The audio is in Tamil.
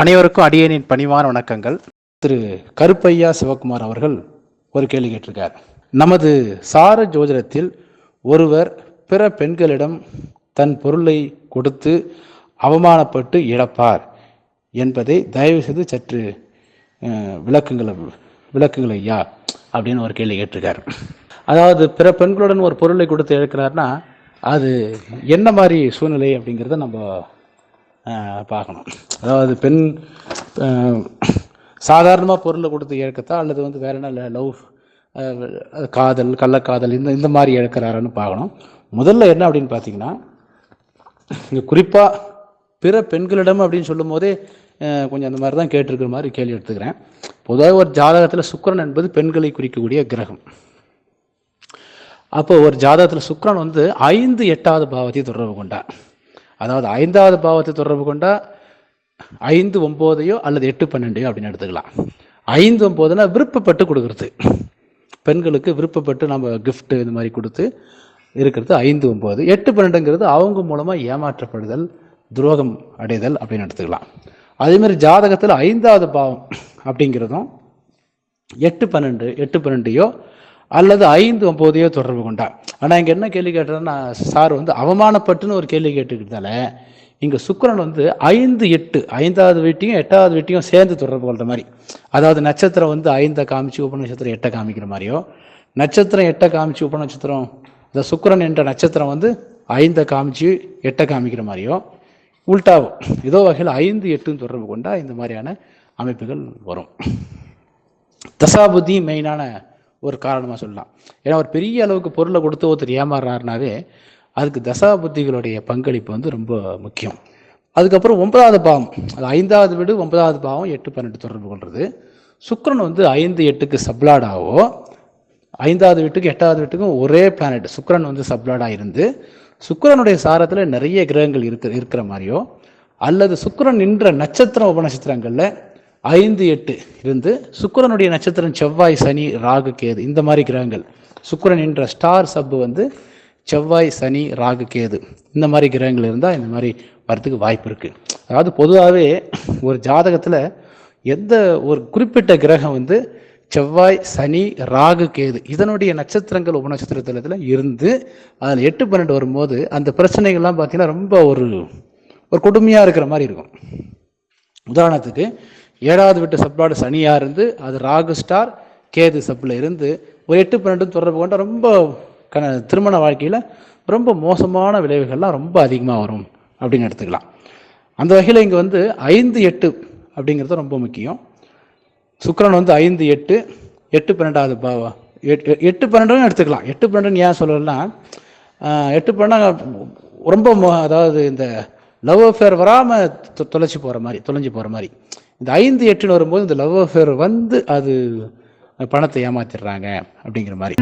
அனைவருக்கும் அடியனின் பணிவான வணக்கங்கள். திரு கருப்பையா சிவகுமார் அவர்கள் ஒரு கேள்வி கேட்டிருக்கார். நமது சார ஜோதிடத்தில் ஒருவர் பிற பெண்களிடம் தன் பொருளை கொடுத்து அவமானப்பட்டு இழப்பார் என்பதை தயவு செய்து சற்று விளக்குங்களை விளக்குங்கள் ஐயா அப்படின்னு ஒரு கேள்வி கேட்டிருக்கார். அதாவது பிற பெண்களுடன் ஒரு பொருளை கொடுத்து இழக்கிறார்னா அது என்ன மாதிரி சூழ்நிலை அப்படிங்கிறத நம்ம பார்க்கணும். அதாவது பெண் சாதாரணமாக பொருளை கொடுத்து இழக்கத்தா அல்லது வந்து வேற என்ன லவ் காதல் கள்ளக்காதல் இந்த இந்த மாதிரி இழக்கிறாருன்னு பார்க்கணும். முதல்ல என்ன அப்படின்னு பார்த்தீங்கன்னா இங்கே குறிப்பாக பிற பெண்களிடம் அப்படின்னு சொல்லும் போதே கொஞ்சம் அந்த மாதிரி தான் கேட்டிருக்கிற மாதிரி கேள்வி எடுத்துக்கிறேன். பொதுவாக ஒரு ஜாதகத்தில் சுக்கரன் என்பது பெண்களை குறிக்கக்கூடிய கிரகம். அப்போ ஒரு ஜாதகத்தில் சுக்கரன் வந்து ஐந்து எட்டாவது பாவத்தை தொடர்பு கொண்டா அதாவது ஐந்தாவது பாவத்தை தொடர்பு கொண்டா ஐந்து ஒம்போதையோ அல்லது எட்டு பன்னெண்டையோ அப்படின்னு எடுத்துக்கலாம். ஐந்து ஒம்போதுனா விருப்பப்பட்டு கொடுக்கறது. பெண்களுக்கு விருப்பப்பட்டு நம்ம கிஃப்ட்டு இந்த மாதிரி கொடுத்து இருக்கிறது ஐந்து ஒம்பது. எட்டு பன்னெண்டுங்கிறது அவங்க மூலமாக ஏமாற்றப்படுதல் துரோகம் அடைதல் அப்படின்னு எடுத்துக்கலாம். அதேமாதிரி ஜாதகத்தில் ஐந்தாவது பாவம் அப்படிங்கிறதும் எட்டு பன்னெண்டு எட்டு பன்னெண்டையோ அல்லது ஐந்து ஒம்போதையோ தொடர்பு கொண்டா ஆனால் இங்கே என்ன கேள்வி கேட்டேன்னா சார் வந்து அவமானப்பட்டுன்னு ஒரு கேள்வி கேட்டுக்கிட்டதால இங்கே சுக்கரன் வந்து ஐந்து எட்டு ஐந்தாவது வீட்டையும் எட்டாவது வீட்டையும் சேர்ந்து தொடர்பு கொள்கிற மாதிரி. அதாவது நட்சத்திரம் வந்து ஐந்தை காமிச்சு உப நட்சத்திரம் எட்டை காமிக்கிற மாதிரியோ நட்சத்திரம் எட்டை காமிச்சு உப நட்சத்திரம் இந்த சுக்கரன் என்ற நட்சத்திரம் வந்து ஐந்தை காமிச்சு எட்டை காமிக்கிற மாதிரியோ உல்டாவோ ஏதோ வகையில் ஐந்து எட்டுன்னு தொடர்பு கொண்டா இந்த மாதிரியான அமைப்புகள் வரும். தசாபுத்தி மெயினான ஒரு காரணமாக சொல்லலாம். ஏன்னா ஒரு பெரிய அளவுக்கு பொருளை கொடுத்து ஒருத்தர் ஏமாறுறாருனாவே அதுக்கு தசாபுத்திகளுடைய பங்களிப்பு வந்து ரொம்ப முக்கியம். அதுக்கப்புறம் ஒன்பதாவது பாவம். அது ஐந்தாவது வீடு ஒன்பதாவது பாவம் எட்டு பன்னெண்டு தொடர்பு கொள்வது சுக்கரன் வந்து ஐந்து எட்டுக்கு சப்ளாடாவோ ஐந்தாவது வீட்டுக்கு எட்டாவது வீட்டுக்கும் ஒரே பிளானட் சுக்கரன் வந்து சப்ளாடாக இருந்து சுக்கரனுடைய சாரத்தில் நிறைய கிரகங்கள் இருக்கிற இருக்கிற மாதிரியோ அல்லது சுக்கரன் நின்ற நட்சத்திரம் உபநட்சத்திரங்களில் ஐந்து எட்டு இருந்து சுக்கரனுடைய நட்சத்திரம் செவ்வாய் சனி ராகு கேது இந்த மாதிரி கிரகங்கள். சுக்கரன் என்ற ஸ்டார் சப்பு வந்து செவ்வாய் சனி ராகு கேது இந்த மாதிரி கிரகங்கள் இருந்தால் இந்த மாதிரி வரத்துக்கு வாய்ப்பு இருக்குது அதாவது பொதுவாகவே ஒரு ஜாதகத்தில் எந்த ஒரு குறிப்பிட்ட கிரகம் வந்து செவ்வாய் சனி ராகு கேது இதனுடைய நட்சத்திரங்கள் உபநட்சத்திரத்தில் இருந்து அதில் எட்டு பன்னெண்டு வரும்போது அந்த பிரச்சனைகள்லாம் பார்த்தீங்கன்னா ரொம்ப ஒரு ஒரு கொடுமையாக இருக்கிற மாதிரி இருக்கும். உதாரணத்துக்கு ஏழாவது வீட்டு சப்ளாடு சனியாக இருந்து அது ராகு ஸ்டார் கேது சப்பில் இருந்து ஒரு எட்டு பன்னெண்டு தொடர்பு கொண்ட ரொம்ப கண திருமண வாழ்க்கையில் ரொம்ப மோசமான விளைவுகள்லாம் ரொம்ப அதிகமாக வரும் அப்படின்னு எடுத்துக்கலாம். அந்த வகையில் இங்கே வந்து ஐந்து எட்டு அப்படிங்கிறது ரொம்ப முக்கியம். சுக்கரன் வந்து ஐந்து எட்டு எட்டு பன்னெண்டாவது பாவா எட்டு எட்டு பன்னெண்டுன்னு எடுத்துக்கலாம். எட்டு பன்னெண்டுன்னு ஏன் சொல்லலைன்னா எட்டு பன்னெண்டு ரொம்ப மோ- அதாவது இந்த லவ் அஃபேர் வராமல் தொலைச்சி போகிற மாதிரி தொலைஞ்சு போகிற மாதிரி. இந்த ஐந்து எட்டுன்னு வரும்போது இந்த லவ் அஃபேர் வந்து அது பணத்தை ஏமாத்திடுறாங்க அப்படிங்கிற மாதிரி.